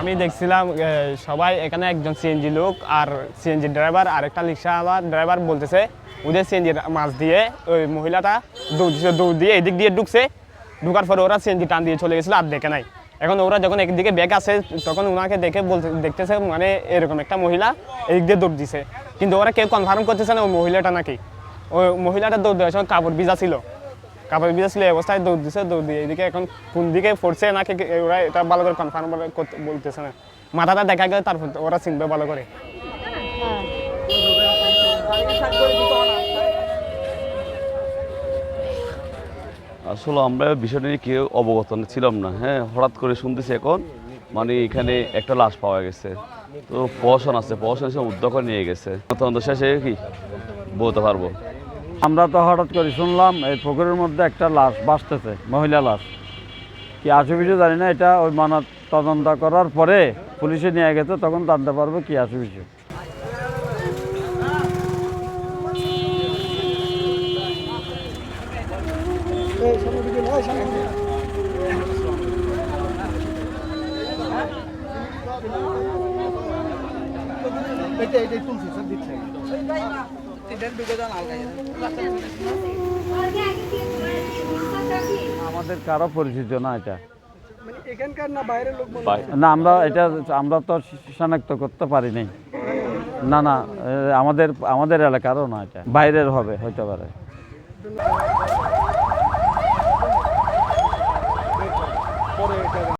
আমি দেখছিলাম সবাই এখানে একজন সিএনজি লোক আর সিএনজি ড্রাইভার আর একটা রিক্সা ড্রাইভার বলতেছে, ওদের সিএনজির মাছ দিয়ে ওই মহিলাটা দৌড় দৌড় দিয়ে এদিক দিয়ে ঢুকছে। ঢুকার পরে ওরা সিএনজি টান দিয়ে চলে গেছিল আর দেখে নাই। এখন ওরা যখন একদিকে ব্যাগ আছে, তখন ওনাকে দেখে বলতে, দেখতেছে মানে এরকম একটা মহিলা এদিক দিয়ে দৌড় দিছে। কিন্তু ওরা কেউ কনফার্ম করতেছে না ওই মহিলাটা নাকি? ওই মহিলাটা দৌড় দেওয়ার সময় কাপড় ভিজা ছিল কাপড় ভিজা ছিল অবস্থায় দৌড় দিছে, দৌড় দিয়ে এদিকে এখন কোন দিকে পড়ছে নাকি ওরা এটা ভালো করে কনফার্ম বলতেছে না। মাথাটা দেখা গেলে তারপর ওরা চিনবে ভালো করে। আসলে আমরা বিষয়টা নিয়ে কেউ অবগত ছিলাম না হ্যাঁ? হঠাৎ করে শুনতেছি এখন মানে এখানে একটা লাশ পাওয়া গেছে। তো প্রশাসন আছে প্রশাসন এসে উদ্যোগ নিয়ে গেছে। তদন্ত শেষে কি? বলতে পারব। আমরা তো হঠাৎ করে শুনলাম এই পুকুরের মধ্যে একটা লাশ ভাসতেছে মহিলা লাশ। কি আসুবিশে জানি না এটা ওই মানা তদন্ত করার পরে পুলিশে নিয়ে গেছে তখন জানতে পারব কি আমাদের কারও পরিচিত না এটা। না আমরা এটা আমরা তো শনাক্ত করতে পারি নাই। না না আমাদের আমাদের এলাকারও না এটা। বাইরের হবে হইতে পারে।